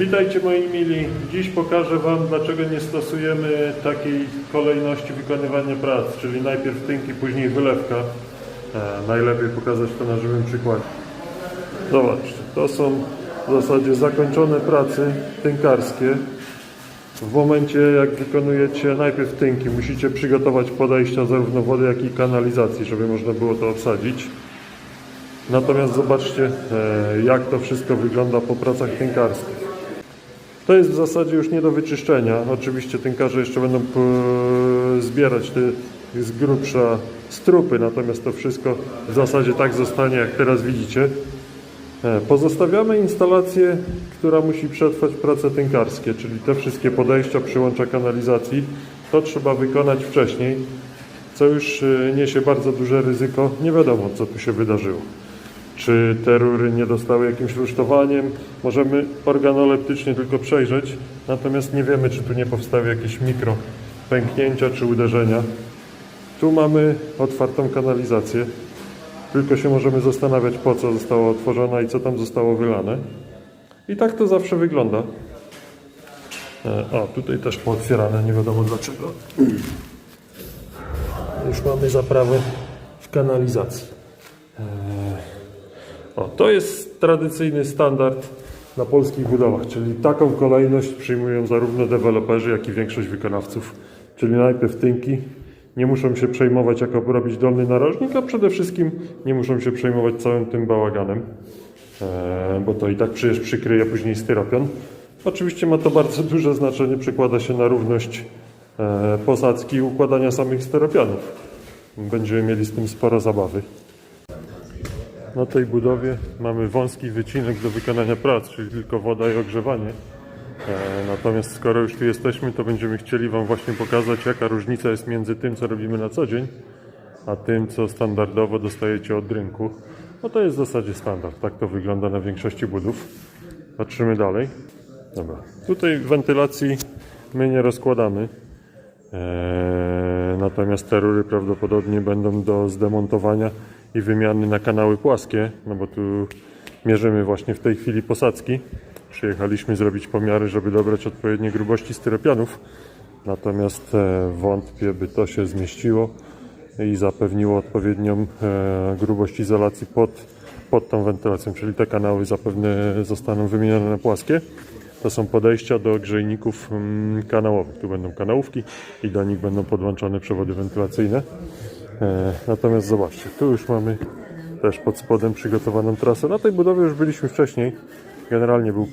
Witajcie moi mili. Dziś pokażę Wam, dlaczego nie stosujemy takiej kolejności wykonywania prac, czyli najpierw tynki, później wylewka. E, najlepiej pokazać to na żywym przykładzie. Zobaczcie, to są w zasadzie zakończone prace tynkarskie. W momencie jak wykonujecie najpierw tynki, musicie przygotować podejścia zarówno wody, jak i kanalizacji, żeby można było to obsadzić. Natomiast zobaczcie, e, jak to wszystko wygląda po pracach tynkarskich. To jest w zasadzie już nie do wyczyszczenia. Oczywiście tynkarze jeszcze będą p- zbierać te z grubsza strupy, natomiast to wszystko w zasadzie tak zostanie, jak teraz widzicie. E, Pozostawiamy instalację, która musi przetrwać prace tynkarskie, czyli te wszystkie podejścia, przyłącza kanalizacji. To trzeba wykonać wcześniej, co już e, niesie bardzo duże ryzyko. Nie wiadomo, co tu się wydarzyło. Czy te rury nie dostały jakimś rusztowaniem? Możemy organoleptycznie tylko przejrzeć, natomiast nie wiemy, czy tu nie powstały jakieś mikro pęknięcia czy uderzenia. Tu mamy otwartą kanalizację. Tylko się możemy zastanawiać, po co została otworzona i co tam zostało wylane. I tak to zawsze wygląda. E, O, tutaj też pootwierane, nie wiadomo dlaczego. Już mamy zaprawę w kanalizacji. O, to jest tradycyjny standard na polskich budowach, czyli taką kolejność przyjmują zarówno deweloperzy, jak i większość wykonawców. Czyli najpierw tynki, nie muszą się przejmować, jak robić dolny narożnik, a przede wszystkim nie muszą się przejmować całym tym bałaganem, e, bo to i tak przecież przykryje później styropian. Oczywiście ma to bardzo duże znaczenie, przekłada się na równość e, posadzki i układania samych styropianów. Będziemy mieli z tym sporo zabawy. Na tej budowie mamy wąski wycinek do wykonania prac, czyli tylko woda i ogrzewanie. E, Natomiast skoro już tu jesteśmy, to będziemy chcieli Wam właśnie pokazać, jaka różnica jest między tym, co robimy na co dzień, a tym, co standardowo dostajecie od rynku. No to jest w zasadzie standard. Tak to wygląda na większości budów. Patrzymy dalej. Dobra. Tutaj wentylacji my nie rozkładamy. Eee, natomiast te rury prawdopodobnie będą do zdemontowania i wymiany na kanały płaskie, no bo tu mierzymy właśnie w tej chwili posadzki. Przyjechaliśmy zrobić pomiary, żeby dobrać odpowiednie grubości styropianów. Natomiast e, wątpię, by to się zmieściło i zapewniło odpowiednią e, grubość izolacji pod, pod tą wentylacją, czyli te kanały zapewne zostaną wymienione na płaskie. To są podejścia do grzejników mm, kanałowych. Tu będą kanałówki i do nich będą podłączone przewody wentylacyjne. E, Natomiast zobaczcie, tu już mamy też pod spodem przygotowaną trasę. Na tej budowie już byliśmy wcześniej. Generalnie był